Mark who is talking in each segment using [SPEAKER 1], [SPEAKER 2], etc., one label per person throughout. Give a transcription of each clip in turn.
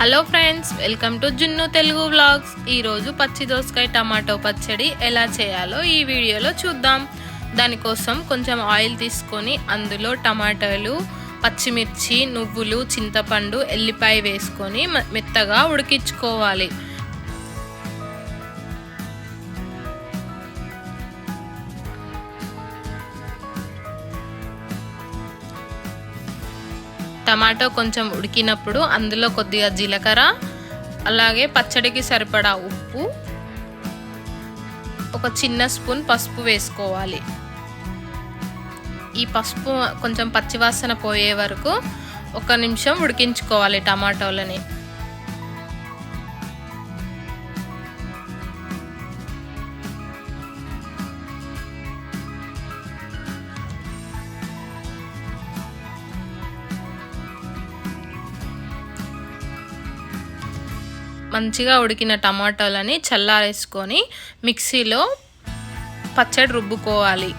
[SPEAKER 1] Hello friends welcome to జున్ను Telugu vlogs. ఈరోజు పచ్చి దోసకాయ టమాటో పచ్చడి ఎలా చేయాలో ఈ వీడియోలో చూద్దాం. దానికోసం కొంచెం ఆయిల్ తీసుకొని అందులో టమాటాలు పచ్చిమిర్చి నువ్వులు చింతపండు ఎల్లిపాయ వేసుకొని మెత్తగా ఉడికించుకోవాలి. టమాటో కొంచెం ఉడికినప్పుడు అందులో కొద్దిగా జీలకర్ర అలాగే పచ్చడికి సరిపడా ఉప్పు ఒక చిన్న స్పూన్ పసుపు వేసుకోవాలి. ఈ పసుపు కొంచెం పచ్చివాసన పోయే వరకు ఒక నిమిషం ఉడికించుకోవాలి టమాటోలని. మంచిగా ఉడికిన టమాటాలని చల్లారేసుకొని మిక్సీలో పచ్చడి రుబ్బుకోవాలి.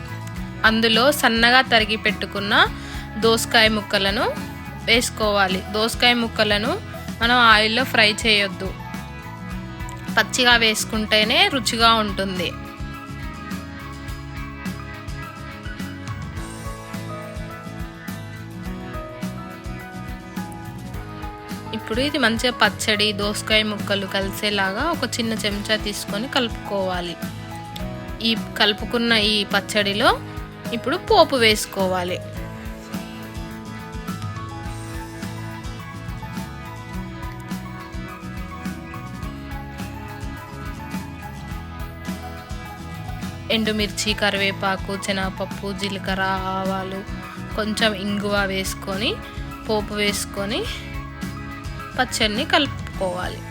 [SPEAKER 1] అందులో సన్నగా తరిగి పెట్టుకున్న దోసకాయ ముక్కలను వేసుకోవాలి. దోసకాయ ముక్కలను మనం ఆయిల్లో ఫ్రై చేయొద్దు. పచ్చిగా వేసుకుంటేనే రుచిగా ఉంటుంది. ఇప్పుడు ఇది మంచిగా పచ్చడి దోసకాయ ముక్కలు కలిసేలాగా ఒక చిన్న చెంచా తీసుకొని కలుపుకోవాలి. ఈ కలుపుకున్న ఈ పచ్చడిలో ఇప్పుడు పోపు వేసుకోవాలి. ఎండుమిర్చి కరివేపాకు శనగపప్పు జీలకర్ర ఆవాలు కొంచెం ఇంగువ వేసుకొని పోపు వేసుకొని పచ్చడిని కలుపుకోవాలి.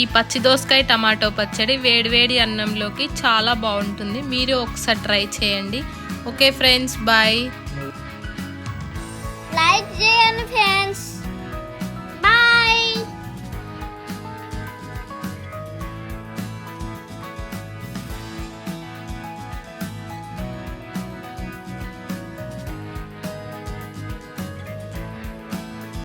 [SPEAKER 1] ఈ పచ్చి దోసకాయ టమాటో పచ్చడి వేడివేడి అన్నంలోకి చాలా బాగుంటుంది. మీరు ఒకసారి ట్రై చేయండి. Okay friends bye.
[SPEAKER 2] లైక్ చేయండి ఫ్రెండ్స్.